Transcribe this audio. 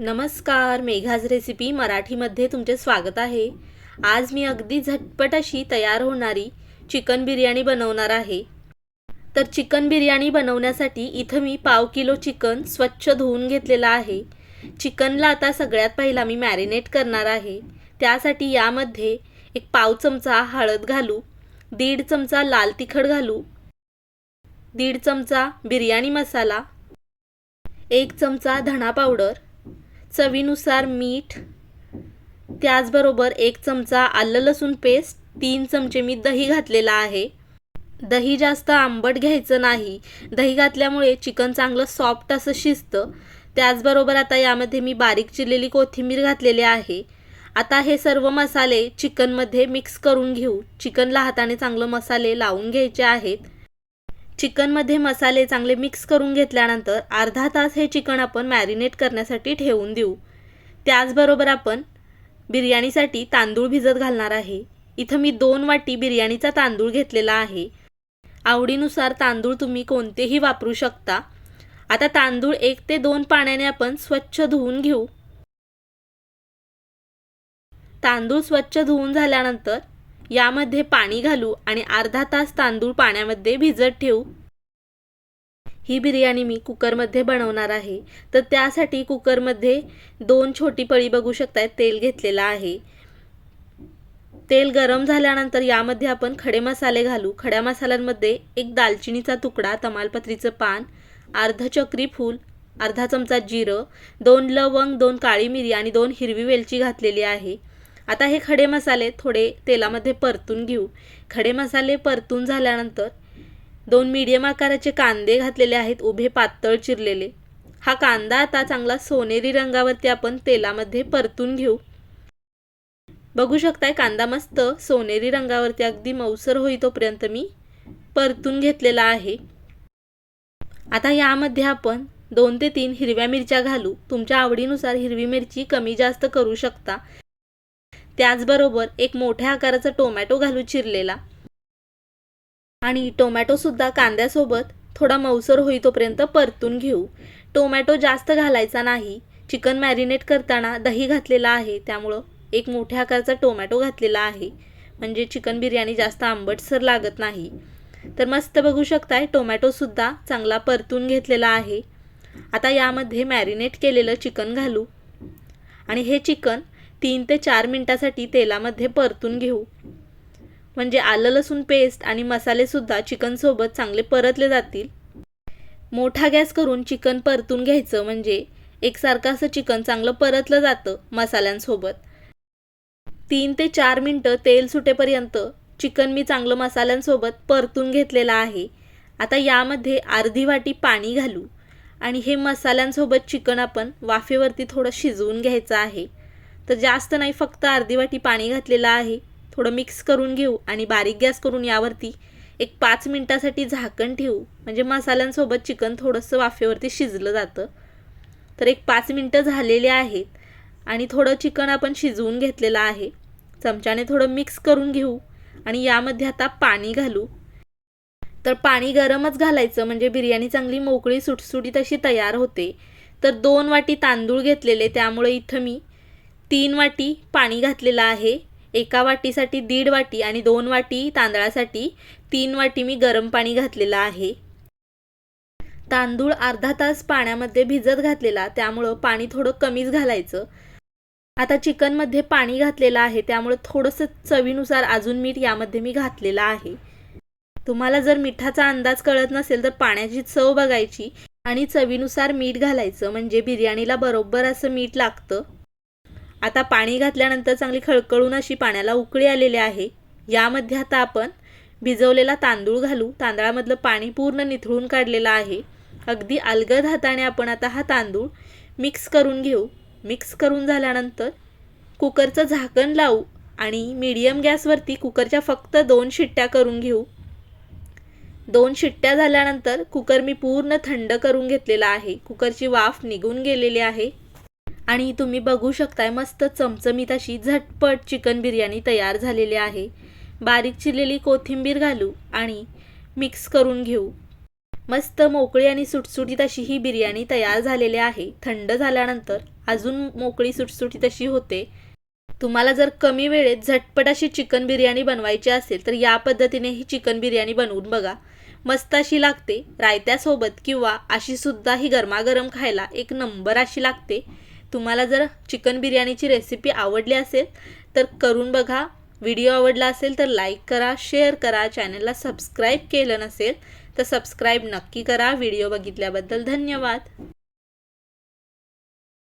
नमस्कार मेघाज रेसिपी मराठीमध्ये तुमचे स्वागत आहे. आज मी अगदी झटपट अशी तयार होणारी चिकन बिर्याणी बनवणार आहे. तर चिकन बिर्याणी बनवण्यासाठी इथं मी पाव किलो चिकन स्वच्छ धुवून घेतलेलं आहे. चिकनला आता सगळ्यात पहिला मी मॅरिनेट करणार आहे. त्यासाठी यामध्ये एक पाव चमचा हळद घालू दीड चमचा लाल तिखट घालू दीड चमचा बिर्याणी मसाला एक चमचा धणा पावडर चवीनुसार मीठ त्याचबरोबर एक चमचा आलं लसूण पेस्ट तीन चमचे मी दही घातलेला आहे. दही जास्त आंबट घ्यायचं नाही. दही घातल्यामुळे चिकन चांगलं सॉफ्ट असं शिजतं. त्याचबरोबर आता यामध्ये मी बारीक चिरलेली कोथिंबीर घातलेली आहे. आता हे सर्व मसाले चिकनमध्ये मिक्स करून घेऊ. चिकनला हाताने चांगलं मसाले लावून घ्यायचे आहेत. चिकनमध्ये मसाले चांगले मिक्स करून घेतल्यानंतर अर्धा तास हे चिकन आपण मॅरिनेट करण्यासाठी ठेवून देऊ. त्याचबरोबर आपण बिर्याणीसाठी तांदूळ भिजत घालणार आहे. इथं मी दोन वाटी बिर्याणीचा तांदूळ घेतलेला आहे. आवडीनुसार तांदूळ तुम्ही कोणतेही वापरू शकता. आता तांदूळ एक ते दोन पाण्याने आपण स्वच्छ धुवून घेऊ. तांदूळ स्वच्छ धुवून झाल्यानंतर यामध्ये पाणी घालू आणि अर्धा तास तांदूळ पाण्यामध्ये भिजत ठेवू. ही बिर्याणी मी कुकरमध्ये बनवणार आहे. तर त्यासाठी कुकरमध्ये दोन छोटी पळी बघू शकताय तेल घेतलेलं आहे. तेल गरम झाल्यानंतर यामध्ये आपण खडे मसाले घालू. खड्या मसाल्यांमध्ये एक दालचिनीचा तुकडा तमालपत्रीचं पान अर्ध चक्री फूल अर्धा चमचा जिरं दोन लवंग दोन काळी मिरी आणि दोन हिरवी वेलची घातलेली आहे. आता हे खडे मसाले थोडे तेलामध्ये परतून घेऊ. खडे मसाले परतून झाल्यानंतर दोन मीडियम आकाराचे कांदे घातलेले आहेत उभे पातळ चिरलेले. हा कांदा आता चांगला सोनेरी रंगावरती आपण तेलामध्ये परतून घेऊ. बघू शकताय कांदा मस्त सोनेरी रंगावरती अगदी मऊसर होई तोपर्यंत मी परतून घेतलेला आहे. आता यामध्ये आपण दोन ते तीन हिरव्या मिरच्या घालू. तुमच्या आवडीनुसार हिरवी मिरची कमी जास्त करू शकता. त्याचबरोबर एक मोठ्या आकाराचा टोमॅटो घालू चिरलेला. आणि टोमॅटोसुद्धा कांद्यासोबत थोडा मऊसर होई तोपर्यंत परतून घेऊ. टोमॅटो जास्त घालायचा नाही. चिकन मॅरिनेट करताना दही घातलेला आहे. त्यामुळं एक मोठ्या आकाराचा टोमॅटो घातलेला आहे. म्हणजे चिकन बिर्याणी जास्त आंबटसर लागत नाही. तर मस्त बघू शकताय टोमॅटोसुद्धा चांगला परतून घेतलेला आहे. आता यामध्ये मॅरिनेट केलेलं चिकन घालू. आणि हे चिकन तीन ते चार मिनटासाठी तेलामध्ये परतून घेऊ. म्हणजे आलं लसूण पेस्ट आणि मसालेसुद्धा चिकनसोबत चांगले परतले जातील. मोठा गॅस करून चिकन परतून घ्यायचं म्हणजे एकसारखं असं चिकन चांगलं परतलं जातं मसाल्यांसोबत. तीन ते चार मिनटं तेल सुटेपर्यंत चिकन मी चांगलं मसाल्यांसोबत परतून घेतलेलं आहे. आता यामध्ये अर्धी वाटी पाणी घालू आणि हे मसाल्यांसोबत चिकन आपण वाफेवरती थोडं शिजवून घ्यायचं आहे. तर जास्त नाही फक्त अर्धी वाटी पाणी घातलेलं आहे. थोडं मिक्स करून घेऊ आणि बारीक गॅस करून यावरती एक पाच मिनटासाठी झाकण ठेवू. म्हणजे मसाल्यांसोबत चिकन थोडंसं वाफेवरती शिजलं जातं. तर एक पाच मिनटं झालेले आहेत आणि थोडं चिकन आपण शिजवून घेतलेलं आहे. चमच्याने थोडं मिक्स करून घेऊ आणि यामध्ये आता पाणी घालू. तर पाणी गरमच घालायचं म्हणजे बिर्याणी चांगली मोकळी सुटसुटीत अशी तयार होते. तर दोन वाटी तांदूळ घेतलेले त्यामुळे इथं मी तीन वाटी पाणी घातलेलं आहे. एका वाटीसाठी दीड वाटी आणि दोन वाटी तांदळासाठी तीन वाटी मी गरम पाणी घातलेलं आहे. तांदूळ अर्धा तास पाण्यामध्ये भिजत घातलेला त्यामुळं पाणी थोडं कमीच घालायचं. आता चिकनमध्ये पाणी घातलेलं आहे त्यामुळे थोडंसं चवीनुसार अजून मीठ यामध्ये मी घातलेलं आहे. तुम्हाला जर मिठाचा अंदाज कळत नसेल तर पाण्याची चव बघायची आणि चवीनुसार मीठ घालायचं म्हणजे बिर्याणीला बरोबर असं मीठ लागतं. आता पाणी घातल्यानंतर चांगली खळखळून अशी पाण्याला उकळी आलेली आहे. यामध्ये आता आपण भिजवलेला तांदूळ घालू. तांदळामधलं पाणी पूर्ण निथळून काढलेलं आहे. अगदी अलगद हाताने आपण आता हा तांदूळ मिक्स करून घेऊ. मिक्स करून झाल्यानंतर कुकरचं झाकण लावू आणि मीडियम गॅसवरती कुकरच्या फक्त दोन शिट्ट्या करून घेऊ. दोन शिट्ट्या झाल्यानंतर कुकर मी पूर्ण थंड करून घेतलेला आहे. कुकरची वाफ निघून गेलेली आहे. आणि तुम्ही बघू शकताय मस्त चमचमीत अशी झटपट चिकन बिर्याणी तयार झालेली आहे. बारीक चिरलेली कोथिंबीर घालू आणि मिक्स करून घेऊ. मस्त मोकळी आणि सुटसुटीत अशी ही बिर्याणी तयार झालेली आहे. थंड झाल्यानंतर अजून मोकळी सुटसुटीत अशी होते. तुम्हाला जर कमी वेळेत झटपट अशी चिकन बिर्याणी बनवायची असेल तर या पद्धतीने ही चिकन बिर्याणी बनवून बघा. मस्त अशी लागते. रायत्यासोबत किंवा अशी सुद्धा ही गरमागरम खायला एक नंबर अशी लागते. तुम्हाला जर चिकन बिर्याणीची रेसिपी आवडली असेल तर करून बघा. व्हिडिओ आवडला असेल तर लाईक करा शेअर करा. चॅनलला सबस्क्राईब केलं नसेल तर सबस्क्राईब नक्की करा. व्हिडिओ बघितल्याबद्दल धन्यवाद.